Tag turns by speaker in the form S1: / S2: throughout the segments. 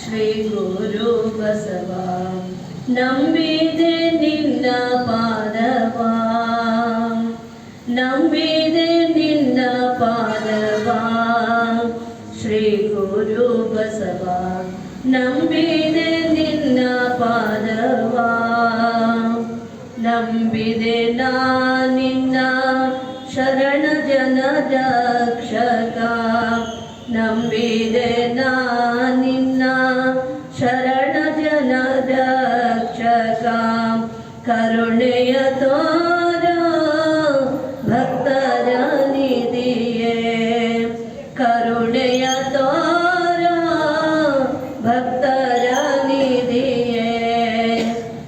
S1: ಶ್ರೀ ಗುರು ಬಸವ ನಂಬಿದೆ ನಿನ್ನ ಪಾದವ ನಂಬಿದೆ ನಿನ್ನ ಪಾದವ ಶ್ರೀ ಗುರು ಬಸವ ನಂಬಿದೆ ನಿನ್ನ ಪಾದವ ನಂಬಿದೆ ನಾ ನಿನ್ನ ಶರಣ ಜನ ರಕ್ಷಕ ನಂಬಿದೆ ನಾ ನಿನ್ನ ಶರಣ ಜನ ರಕ್ಷಕ. ಕರುಣೆಯ ತೋರ ಭಕ್ತರ ನಿಧಿಯೇ. ಕರುಣೆಯ ತೋರ ಭಕ್ತರ ನಿಧಿಯೇ.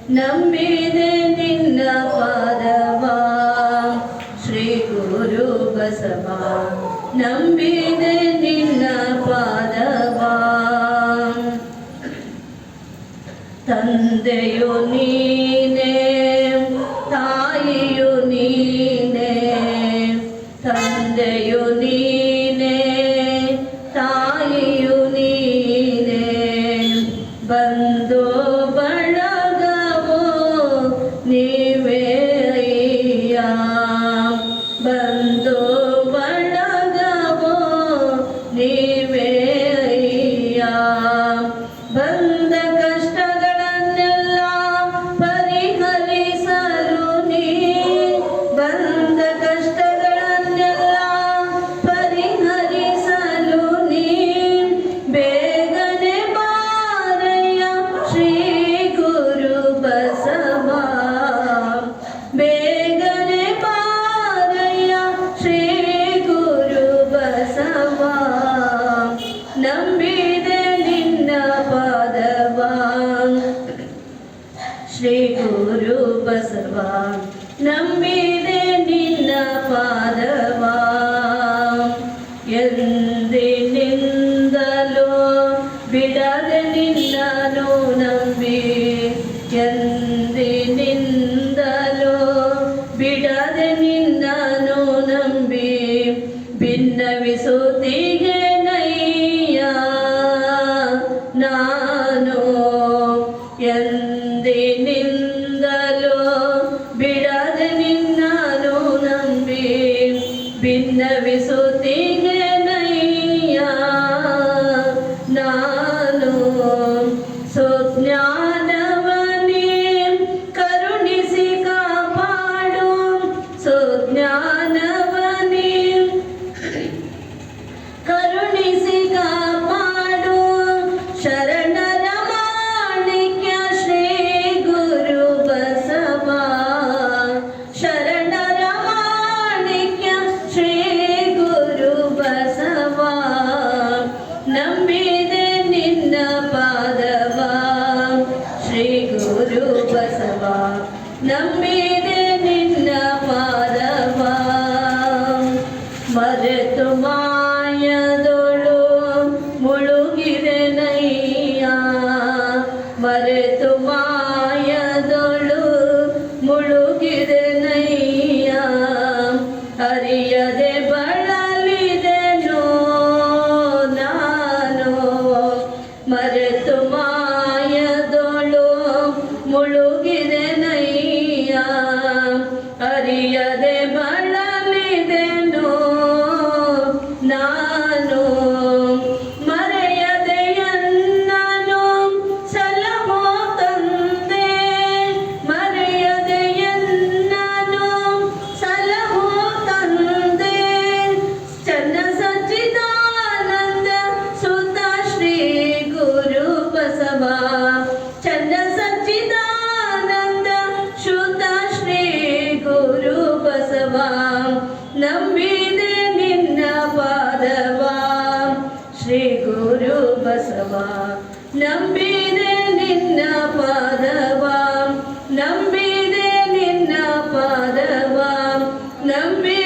S1: ನಂಬಿದೆ ನಿನ್ನ ಪಾದವ ಶ್ರೀ ಗುರು ಬಸವ. ನಂಬಿದೆ ನಿನ್ನ ಪಾದವ ತಂದೆಯು ನೀನೇ ತಾಯಿಯು ನೀನೇ ತಂದೆಯು ನೀನೇ ತಾಯಿಯು ನೀನೇ ಬಂದು ಬಳಗವೋ ನೀವೇ ಗುರು ಸರ್ವ. ನಂಬಿದೆ ನಿನ್ನ ಪಾದವ. ಎಂದಿನಿಂದಲೋ ಬಿಡದೆ ನಿನ್ನನು ನಂಬಿ. ಎಂದಿನಿಂದಲೋ ಬಿಡದೆ ನಿನ್ನನು ನಂಬಿ. ಭಿನ್ನವಿಸುತ್ತಿಗೆ ನಯ್ಯ ನಾನು ಎಂದಿನಿಂದಲೂ ಮುಳುಗಿದೆ ನಯ್ಯ ಅರಿಯದೆ ಬಳಲಿದೆನೋ ನಾನು? ಮರೆತು ಮಾಯದೊಳು ಮುಳುಗಿದೆ ಬಳಲಿದೆನೋ ನಾನು? ನಂಬಿದೆ ನಿನ್ನ ಪಾದವ ಶ್ರೀ ಗುರು ಬಸವ ನಂಬಿದೆ ನಿನ್ನ ಪಾದವ ನಂಬಿದೆ ನಿನ್ನ ಪಾದವ ನಂಬಿ